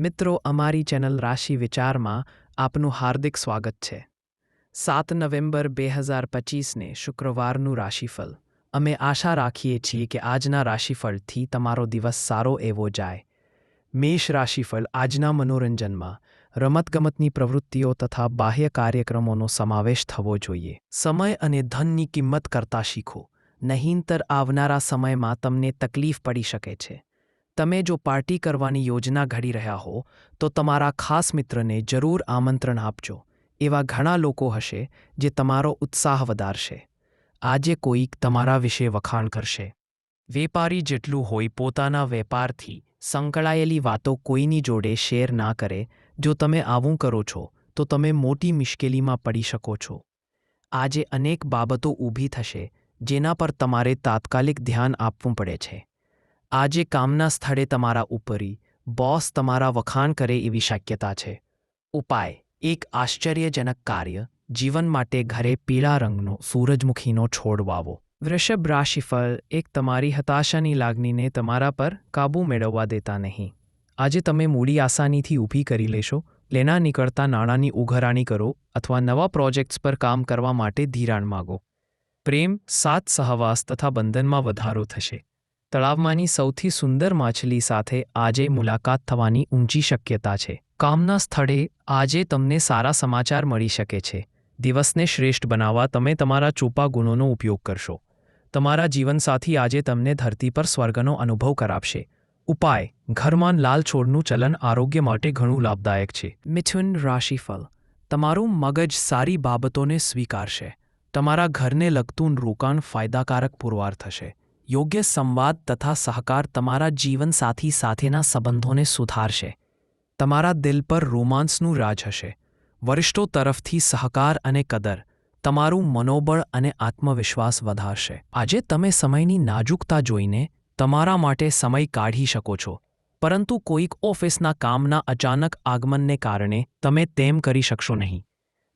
મિત્રો, અમારી ચેનલ રાશિ વિચારમાં આપનું હાર્દિક સ્વાગત છે. સાત નવેમ્બર બે હજાર પચીસને શુક્રવારનું રાશિફળ. અમે આશા રાખીએ છીએ કે આજના રાશિફળથી તમારો દિવસ સારો એવો જાય. મેષ રાશિફળ આજના મનોરંજનમાં રમતગમતની પ્રવૃત્તિઓ તથા બાહ્ય કાર્યક્રમોનો સમાવેશ થવો જોઈએ. સમય અને ધનની કિંમત કરતા શીખો. નહીંતર આવનારા સમયમાં તમને તકલીફ પડી શકે છે. તમે જો પાર્ટી કરવાની યોજના ઘડી રહ્યા હો, તો તમારા ખાસ મિત્રને જરૂર આમંત્રણ આપજો. એવા ઘણા લોકો હશે જે તમારો ઉત્સાહ વધારશે. આજે કોઈક તમારા વિશે વખાણ કરશે. વેપારી જેટલું હોય પોતાના વેપારથી સંકળાયેલી વાતો કોઈની જોડે શેર ના કરે. જો તમે આવું કરો છો, તો તમે મોટી મુશ્કેલીમાં પડી શકો છો. આજે અનેક બાબતો ઊભી થશે, જેના પર તમારે તાત્કાલિક ધ્યાન આપવું પડે છે. આજે કામના સ્થળે તમારા ઉપરી બોસ તમારા વખાણ કરે એવી શક્યતા છે. ઉપાય, એક આશ્ચર્યજનક કાર્ય, જીવન માટે ઘરે પીળા રંગનો સૂરજમુખીનો છોડ વાવો. વૃષભ રાશિફળ, એક તમારી હતાશાની લાગણીને તમારા પર કાબૂ મેળવવા દેતા નહીં. આજે તમે મૂડી આસાનીથી ઊભી કરી લેશો, લેના નીકળતા નાણાંની ઉઘરાણી કરો અથવા નવા પ્રોજેક્ટ્સ પર કામ કરવા માટે ધિરાણ માગો. પ્રેમ, સાત સહવાસ તથા બંધનમાં વધારો થશે. તળાવમાંની સૌથી સુંદર માછલી સાથે આજે મુલાકાત થવાની ઊંચી શક્યતા છે. કામના સ્થળે આજે તમને સારા સમાચાર મળી શકે છે. દિવસને શ્રેષ્ઠ બનાવવા તમે તમારા ચોપા ગુણોનો ઉપયોગ કરશો. તમારા જીવનસાથી આજે તમને ધરતી પર સ્વર્ગનો અનુભવ કરાવશે. ઉપાય, ઘરમાં લાલ છોડનું ચલન આરોગ્ય માટે ઘણું લાભદાયક છે. મિથુન રાશિફળ, તમારું મગજ સારી બાબતોને સ્વીકારશે. તમારા ઘરને લગતું રોકાણ ફાયદાકારક પુરવાર થશે. યોગ્ય સંવાદ તથા સહકાર તમારા જીવનસાથી સાથેના સંબંધોને સુધારશે. તમારા દિલ પર રોમાન્સનું રાજ હશે. વરિષ્ઠો તરફથી સહકાર અને કદર, તમારું મનોબળ અને આત્મવિશ્વાસ વધારશે. આજે તમે સમયની નાજુકતા જોઈને તમારા માટે સમય કાઢી શકો છો. પરંતુ કોઈક ઓફિસના કામના અચાનક આગમનને કારણે તમે તેમ કરી શકશો નહીં.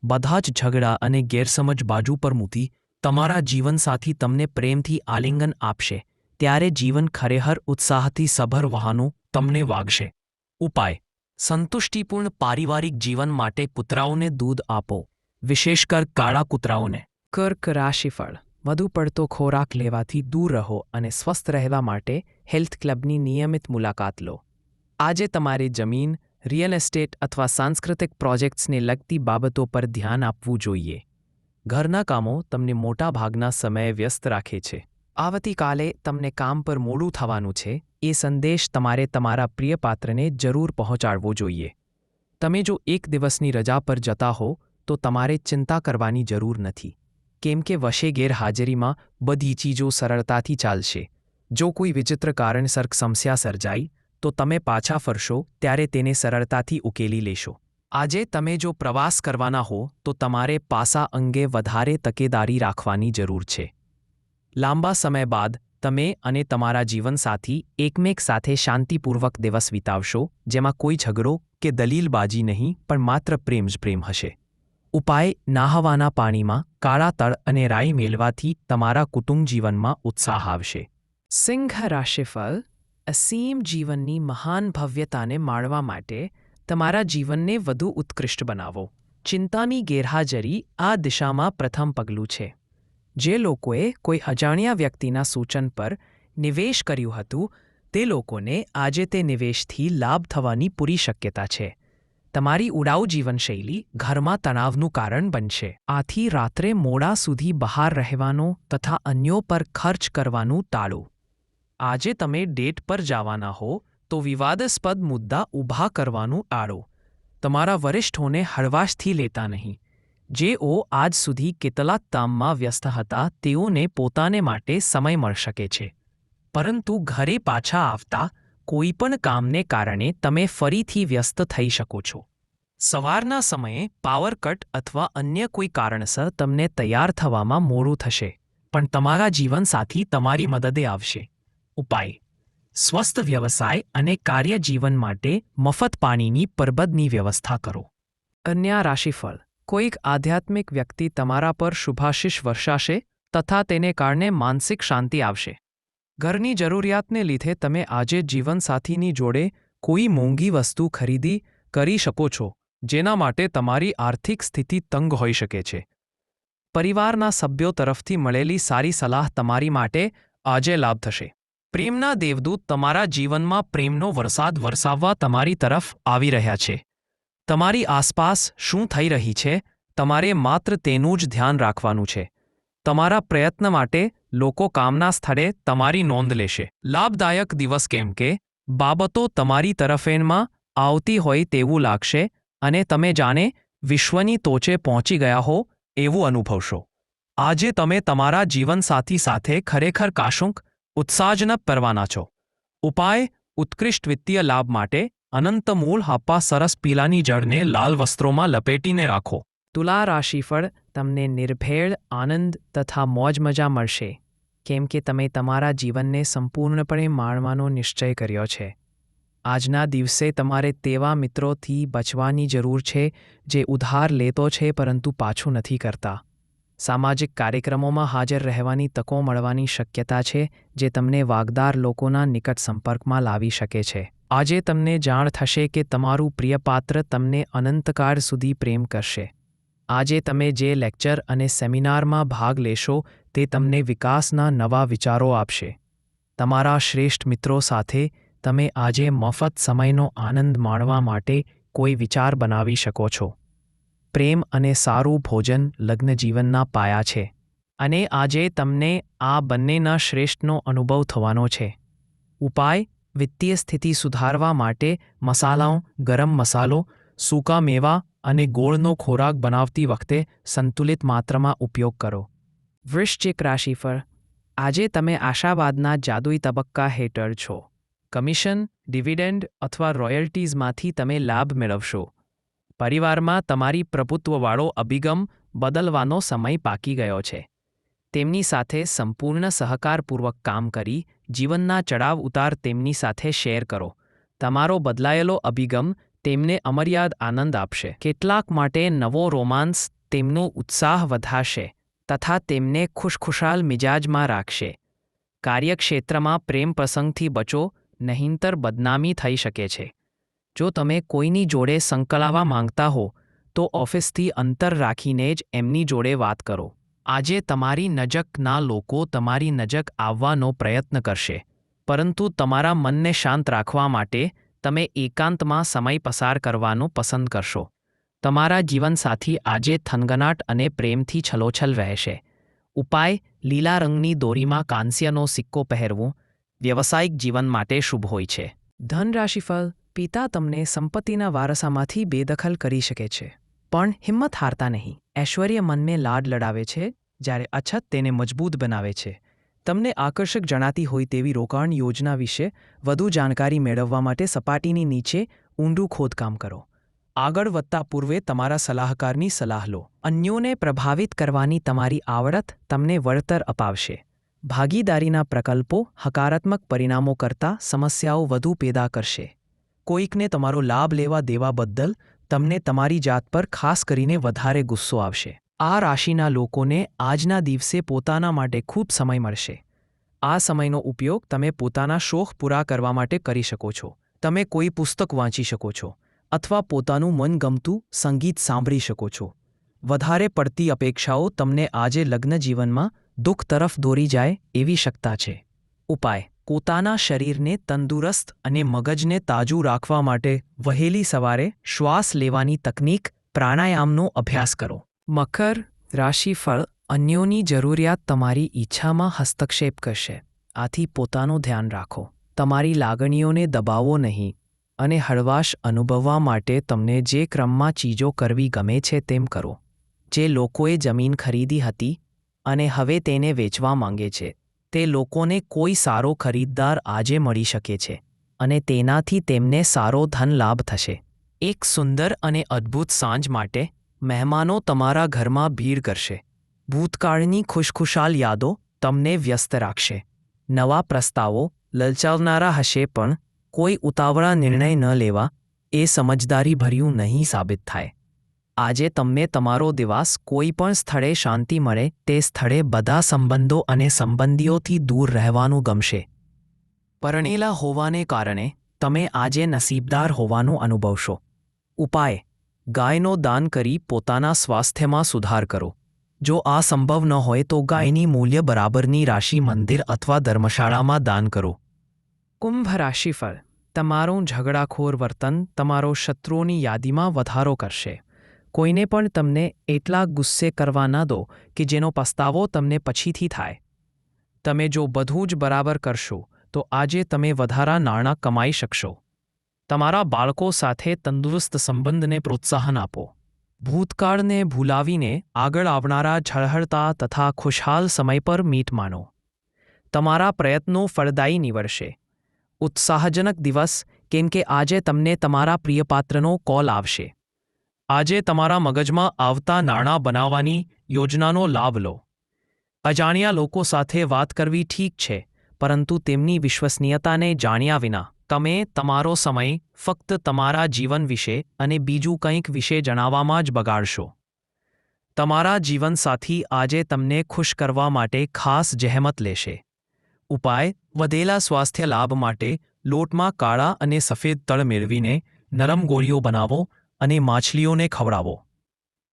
બધા જ ઝઘડા અને ગેરસમજ બાજુ પર મૂકી તમારા જીવનસાથી તમને પ્રેમથી આલિંગન આપશે, ત્યારે જીવન ખરેખર ઉત્સાહથી સભર વહાનું તમને વાગશે. ઉપાય. સંતુષ્ટિપૂર્ણ પારિવારિક જીવન માટે કૂતરાઓને દૂધ આપો, વિશેષકર કાળા કૂતરાઓને. કર્ક રાશિફળ. વધુ પડતો ખોરાક લેવાથી દૂર રહો અને સ્વસ્થ રહેવા માટે હેલ્થ ક્લબની નિયમિત મુલાકાત લો. આજે તમારી જમીન, રિયલ એસ્ટેટ અથવા સાંસ્કૃતિક પ્રોજેક્ટ્સને લગતી બાબતો પર ધ્યાન આપવું જોઈએ. ઘરના કામો તમને મોટા ભાગના સમયે વ્યસ્ત રાખે છે. આવતીકાલે તમને કામ પર મોડું થવાનું છે. એ સંદેશ તમારે તમારા પ્રિય પાત્રને જરૂર પહોંચાડવો જોઈએ. તમે જો એક દિવસની રજા પર જતા હો, તો તમારે ચિંતા કરવાની જરૂર નથી. કેમ કે વશે ગેરહાજરીમાં બધી ચીજો સરળતાથી ચાલશે. જો કોઈ વિચિત્ર કારણસર સમસ્યા સર્જાઈ, તો તમે પાછા ફરશો, ત્યારે તેને સરળતાથી ઉકેલી લેશો. આજે તમે જો પ્રવાસ કરવાના હો, તો તમારે પાસા અંગે વધારે તકેદારી રાખવાની જરૂર છે. લાંબા સમય બાદ તમે અને તમારા જીવનસાથી એકમેક સાથે શાંતિપૂર્વક દિવસ વિતાવશો, જેમાં કોઈ ઝઘડો કે દલીલબાજી નહીં, પણ માત્ર પ્રેમ જ પ્રેમ હશે. ઉપાય નાહવાના પાણીમાં, કાળા તળ અને રાઈ મેળવાથી તમારા કુટુંબ જીવનમાં ઉત્સાહ આવશે. સિંહ રાશિફળ, અસીમ જીવનની મહાન ભવ્યતાને માણવા માટે તમારા જીવનને વધુ ઉત્કૃષ્ટ બનાવો. ચિંતાની ગેરહાજરી આ દિશામાં પ્રથમ પગલું છે. જે લોકોએ કોઈ અજાણ્યા વ્યક્તિના સૂચન પર નિવેશ કર્યું હતું, તે લોકોને આજે તે નિવેશથી લાભ થવાની પૂરી શક્યતા છે. તમારી ઉડાઉ જીવનશૈલી ઘરમાં તણાવનું કારણ બનશે. આથી રાત્રે મોડા સુધી બહાર રહેવાનો તથા અન્યો પર ખર્ચ કરવાનું ટાળો. આજે તમે ડેટ પર જવાના હો તો વિવાદાસ્પદ મુદ્દા ઊભા કરવાનું ટાળો તમારા વરિષ્ઠોને હળવાશથી લેતા નહીં. જેઓ આજ સુધી કેટલાક કામમાં વ્યસ્ત હતા તેઓને પોતાને માટે સમય મળી શકે છે. પરંતુ ઘરે પાછા આવતા કોઈપણ કામને કારણે તમે ફરીથી વ્યસ્ત થઈ શકો છો. સવારના સમયે પાવર કટ અથવા અન્ય કોઈ કારણસર તમને તૈયાર થવામાં મોડું થશે, પણ તમારા જીવનસાથી તમારી મદદે આવશે. ઉપાય. સ્વસ્થ વ્યવસાય અને કાર્યજીવન માટે મફત પાણીની પરબદની વ્યવસ્થા કરો. અન્ય રાશિફળ. કોઈક આધ્યાત્મિક વ્યક્તિ તમારા પર શુભાશિષ વર્ષાશે તથા તેને કારણે માનસિક શાંતિ આવશે. ઘરની જરૂરિયાતને લીધે તમે આજે જીવનસાથીની જોડે કોઈ મોંઘી વસ્તુ ખરીદી કરી શકો છો, જેના માટે તમારી આર્થિક સ્થિતિ તંગ હોઈ શકે છે. પરિવારના સભ્યો તરફથી મળેલી સારી સલાહ તમારી માટે આજે લાભ થશે. પ્રેમના દેવદૂત તમારા જીવનમાં પ્રેમનો વરસાદ વરસાવવા તમારી તરફ આવી રહ્યા છે. તમારી આસપાસ શું થઈ રહી છે, તમારે માત્ર તેનું જ ધ્યાન રાખવાનું છે. તમારા પ્રયત્ન માટે લોકો કામના સ્થળે તમારી નોંધ લેશે. લાભદાયક દિવસ કેમ કે, બાબતો તમારી તરફેણમાં આવતી હોય તેવું લાગશે અને તમે જાણે વિશ્વની ટોચે પહોંચી ગયા હો એવું અનુભવશો. આજે તમે તમારા જીવનસાથી સાથે ખરેખર કાશુંક ઉત્સાહજનક કરવાના છો. ઉપાય, ઉત્કૃષ્ટ વિત્તીય લાભ માટે અનંત મૂળ હાપ્પા સરસ પીલાની જળને લાલ વસ્ત્રોમાં લપેટીને રાખો. તુલા રાશિફળ તમને નિર્ભેળ, આનંદ તથા મોજ મજા મળશે. કેમ કે તમે તમારા જીવનને સંપૂર્ણપણે માણવાનો નિશ્ચય કર્યો છે. આજના દિવસે તમારે તેવા મિત્રોથી બચવાની જરૂર છે જે ઉધાર લેતો છે પરંતુ પાછું નથી કરતા. સામાજિક કાર્યક્રમોમાં હાજર રહેવાની તકો મળવાની શક્યતા છે, જે તમને વાગદાર લોકોના નિકટ સંપર્કમાં લાવી શકે છે. આજે તમને જાણ થશે કે તમારું પ્રિય પાત્ર તમને અનંતકાળ સુધી પ્રેમ કરશે. આજે તમે જે લેક્ચર અને સેમિનારમાં ભાગ લેશો, તે તમને વિકાસના નવા વિચારો આપશે. તમારા શ્રેષ્ઠ મિત્રો સાથે તમે આજે મફત સમયનો આનંદ માણવા માટે કોઈ વિચાર બનાવી શકો છો. પ્રેમ અને સારું ભોજન લગ્નજીવનના પાયા છે. અને આજે તમને આ બંનેના શ્રેષ્ઠનો અનુભવ થવાનો છે. ઉપાય, વિત્તીય સ્થિતિ સુધારવા માટે મસાલાઓ, ગરમ મસાલો, સૂકા મેવા અને ગોળનો ખોરાક બનાવતી વખતે સંતુલિત માત્રામાં ઉપયોગ કરો. વૃશ્ચિક રાશિફળ આજે તમે આશાવાદના જાદુઈ તબક્કા હેઠળ છો. કમિશન, ડિવિડેન્ડ અથવા રોયલ્ટીઝમાંથી તમે લાભ મેળવશો. પરિવારમાં તમારી પ્રભુત્વવાળો અભિગમ બદલવાનો સમય પાકી ગયો છે. તેમની સાથે સંપૂર્ણ સહકારપૂર્વક કામ કરી, જીવનના ચડાવ ઉતાર તેમની સાથે શેર કરો. તમારો બદલાયેલો અભિગમ તેમને અમર્યાદ આનંદ આપશે. કેટલાક માટે નવો રોમાન્સ તેમનો ઉત્સાહ વધારશે તથા તેમને ખુશખુશાલ મિજાજમાં રાખશે. કાર્યક્ષેત્રમાં પ્રેમ પ્રસંગથી બચો, નહીંતર બદનામી થઈ શકે છે. જો તમે કોઈની જોડે સંકળાવા માંગતા હો, તો ઓફિસથી અંતર રાખીને જ એમની જોડે વાત કરો. આજે તમારી નજકના લોકો તમારી નજક આવવાનો પ્રયત્ન કરશે. પરંતુ તમારા મનને શાંત રાખવા માટે તમે એકાંતમાં સમય પસાર કરવાનું પસંદ કરશો. તમારા જીવનસાથી આજે થનગનાટ અને પ્રેમથી છલોછલ રહેશે ઉપાય, લીલા રંગની દોરીમાં કાંસ્યનો સિક્કો પહેરવું વ્યવસાયિક જીવન માટે શુભ હોય છે. ધન રાશિફળ પિતા તમને સંપત્તિના વારસામાંથી બેદખલ કરી શકે છે, પણ હિંમત હારતા નહીં. ઐશ્વર્ય મનને લાડ લડાવે છે, જ્યારે અછત તેને મજબૂત બનાવે છે. તમને આકર્ષક જણાતી હોય તેવી રોકાણ યોજના વિશે વધુ જાણકારી મેળવવા માટે સપાટીની નીચે ઊંડું ખોદકામ કરો. આગળ વધતા પૂર્વે તમારા સલાહકારની સલાહ લો. અન્યોને પ્રભાવિત કરવાની તમારી આવડત તમને વળતર અપાવશે. ભાગીદારીના પ્રકલ્પો હકારાત્મક પરિણામો કરતાં સમસ્યાઓ વધુ પેદા કરશે. કોઈકને તમારો લાભ લેવા દેવા બદલ તમને તમારી જાત પર ખાસ કરીને વધારે ગુસ્સો આવશે. આ રાશિના લોકોને આજના દિવસે પોતાના માટે ખૂબ સમય મળશે. આ સમયનો ઉપયોગ તમે પોતાના શોખ પૂરા કરવા માટે કરી શકો છો. તમે કોઈ પુસ્તક વાંચી શકો છો અથવા પોતાનું મનગમતું સંગીત સાંભળી શકો છો. વધારે પડતી અપેક્ષાઓ તમને આજે લગ્ન જીવનમાં દુઃખ તરફ દોરી જાય એવી શકતા છે. ઉપાય. પોતાના શરીરને તંદુરસ્ત અને મગજને તાજું રાખવા માટે વહેલી સવારે શ્વાસ લેવાની તકનીક પ્રાણાયામનો અભ્યાસ કરો. મકર રાશિફળ અન્યોની જરૂરિયાત તમારી ઈચ્છામાં હસ્તક્ષેપ કરશે. આથી પોતાનું ધ્યાન રાખો. તમારી લાગણીઓને દબાવો નહીં અને હળવાશ અનુભવવા માટે તમને જે ક્રમમાં ચીજો કરવી ગમે છે તેમ કરો. જે લોકોએ જમીન ખરીદી હતી અને હવે તેને વેચવા માંગે છે તે લોકોને કોઈ સારો ખરીદદાર આજે મળી શકે છે અને તેનાથી તેમને સારો ધન લાભ થશે. એક સુંદર અને અદ્ભુત સાંજ માટે મહેમાનો તમારા ઘરમાં ભીડ કરશે. ભૂતકાળની ખુશખુશાલ યાદો તમને વ્યસ્ત રાખશે. નવા પ્રસ્તાવો લલચાવનારા હશે પણ કોઈ ઉતાવળા નિર્ણય ન લેવા એ સમજદારીભર્યું નહીં સાબિત થાય. આજે તમને તમારો દિવસ કોઈ પણ સ્થળે શાંતિ મળે, તે સ્થળે બધા સંબંધો અને સંબંધીઓથી દૂર રહેવાનું ગમશે. પરણેલા હોવાને કારણે તમે આજે નસીબદાર હોવાનું અનુભવશો. ઉપાય. ગાયનો દાન કરી પોતાના સ્વાસ્થ્યમાં સુધાર કરો. જો આ સંભવ ન હોય તો ગાયની મૂલ્ય બરાબરની રાશિ મંદિર અથવા ધર્મશાળામાં દાન કરો. કુંભ રાશિફળ. તમારું ઝઘડાખોર વર્તન તમારો શત્રુઓની યાદીમાં વધારો કરશે. કોઈને પણ તમને એટલા ગુસ્સે કરવા ન દો કે જેનો પસ્તાવો તમને પછીથી થાય. તમે જો બધું જ બરાબર કરશો, તો આજે તમે વધારા નાણાં કમાઈ શકશો. તમારા બાળકો સાથે તંદુરસ્ત સંબંધને પ્રોત્સાહન આપો. ભૂતકાળને ભૂલાવીને આગળ આવનારા ઝળહળતા તથા ખુશહાલ સમય પર મીટ માનો. તમારા પ્રયત્નો ફળદાયી નીવડશે. ઉત્સાહજનક દિવસ, કેમ કે આજે તમને તમારા પ્રિયપાત્રનો કોલ આવશે. આજે તમારા મગજમાં આવતા નાણાં બનાવવાની યોજનાનો લાભ લો. અજાણ્યા લોકો સાથે વાત કરવી ઠીક છે, પરંતુ તેમની વિશ્વસનીયતાને જાણ્યા વિના તમે તમારો સમય ફક્ત તમારા જીવન વિશે અને બીજું કંઈક વિશે જણાવવામાં જ બગાડશો. તમારા જીવનસાથી આજે તમને ખુશ કરવા માટે ખાસ જહેમત લેશે. ઉપાય, વધેલા સ્વાસ્થ્ય લાભ માટે લોટમાં કાળા અને સફેદ તળ મેળવીને નરમ ગોળીઓ બનાવો અને માછલીઓને ખવડાવો.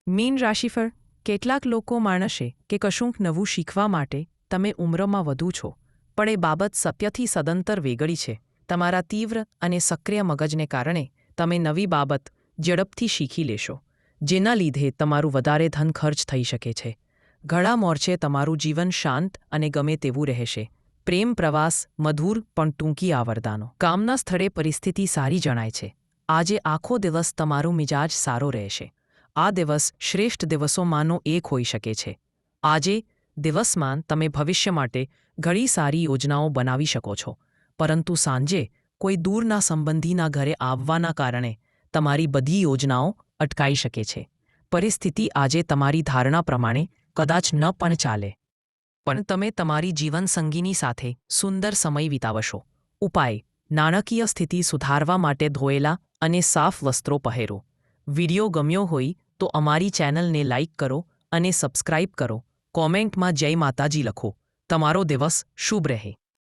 મીન રાશિફળ, કેટલાક લોકો માણશે કે કશુંક નવું શીખવા માટે તમે ઉંમરમાં વધુ છો, પણ એ બાબત સત્યથી સદંતર વેગળી છે. તમારા તીવ્ર અને સક્રિય મગજને કારણે તમે નવી બાબત ઝડપથી શીખી લેશો, જેના લીધે તમારું વધારે ધન ખર્ચ થઈ શકે છે. ઘણા મોરચે તમારું જીવન શાંત અને ગમે તેવું રહેશે. પ્રેમ પ્રવાસ, મધુર પણ ટૂંકી આવરદાનો. કામના સ્થળે પરિસ્થિતિ સારી જણાય છે. આજે આખો દિવસ તમારો મિજાજ સારો રહેશે. આ દિવસ શ્રેષ્ઠ દિવસોમાંનો એક હોઈ શકે છે. આજે દિવસમાં તમે ભવિષ્ય માટે ઘણી સારી યોજનાઓ બનાવી શકો છો. પરંતુ સાંજે કોઈ દૂરના સંબંધીના ઘરે આવવાના કારણે તમારી બધી યોજનાઓ અટકાઈ શકે છે. પરિસ્થિતિ આજે તમારી ધારણા પ્રમાણે કદાચ ન પણ ચાલે. પણ તમે તમારી જીવનસંગીની સાથે સુંદર સમય વિતાવશો. ઉપાય, નાણાકીય સ્થિતિ સુધારવા માટે ધોયેલા અને સાફ વસ્ત્રો પહેરો. વિડિયો ગમ્યો હોય તો અમારી ચેનલને લાઇક કરો અને સબસ્ક્રાઇબ કરો. કોમેન્ટમાં જય માતાજી લખો. તમારો દિવસ શુભ રહે.